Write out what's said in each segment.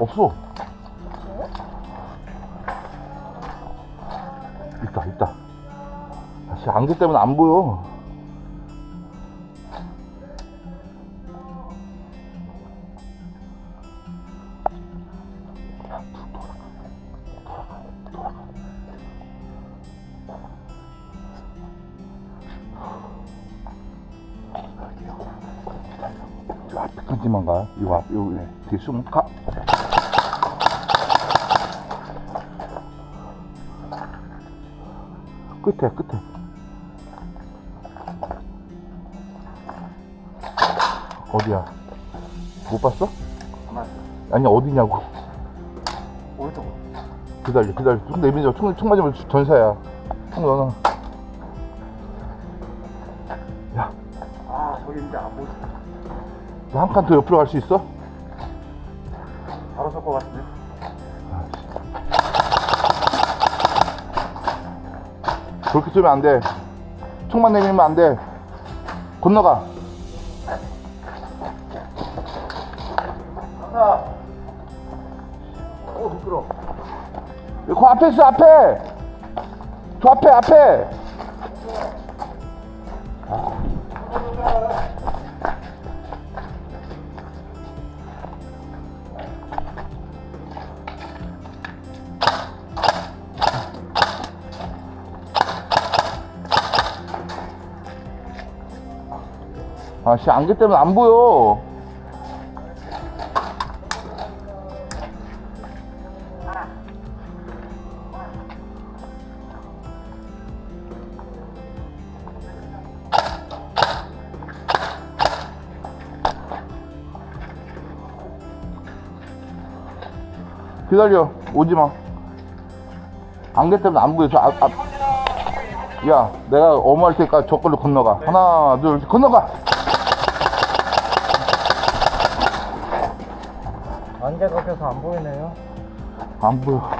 없어. 있다, 있다. 다시 안개 때문에 안 보여. 저 앞에 끊지만 가. 이거 앞, 여기, 네. 뒤에 숨 가. 끝에, 끝에. 어디야? 못 봤어? 아니, 어디냐고. 오른쪽으로. 기다려, 기다려. 총 내밀자. 총, 총 맞으면 전사야. 총 넣어놔. 야, 아, 저기 이제 안 보이지. 한칸 더 옆으로 갈 수 있어? 바로 쏠것 같은데? 그렇게 쏘면 안 돼. 총만 내밀면 안 돼. 건너가. 하나. 어, 미끄러. 그 앞에 있어, 앞에! 저 앞에, 앞에! 아, 씨, 안개 때문에 안 보여. 기다려, 오지 마. 안개 때문에 안 보여. 저 앞, 앞. 야, 내가 어머할 테니까 저 걸로 건너가. 하나, 둘, 셋, 건너가! 안개가 껴서 안 보이네요. 안 보여.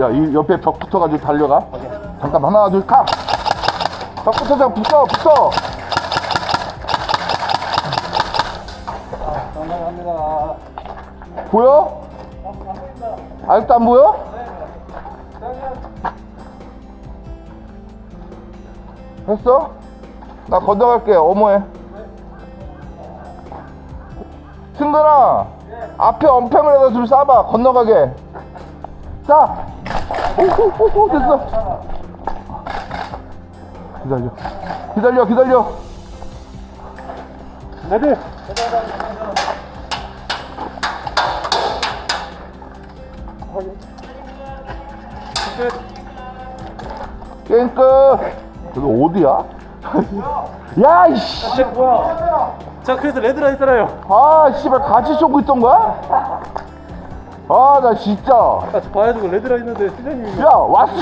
야, 이 옆에 벽 붙어가지고 달려가. 잠깐 하나, 둘, 가! 벽 붙어서 붙어, 붙어! 감사합니다. 보여? 아직도 안 보여? 했어? 나 건너갈게, 어머해. 승근아, 앞에 엄폐물에다 좀 싸봐, 건너가게. 싸! 오오오오, 됐어. 기다려. 기다려, 기다려. 끝. 게임 끝. 여기 어디야? 야, 이씨. 아, 뭐야? 자, 그래서 레드라 했잖아요. 아, 씨발, 같이 쏘고 있던 거야? 아, 나 진짜. 아, 저 봐야지고 레드라 했는데 실장님이 야, 왔어.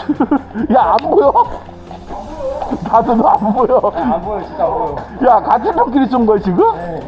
야, 안 보여? 나도 너 안 보여. 안 보여, 진짜 안 보여. 야, 같이 평끼리 쏜 거야, 지금? 네.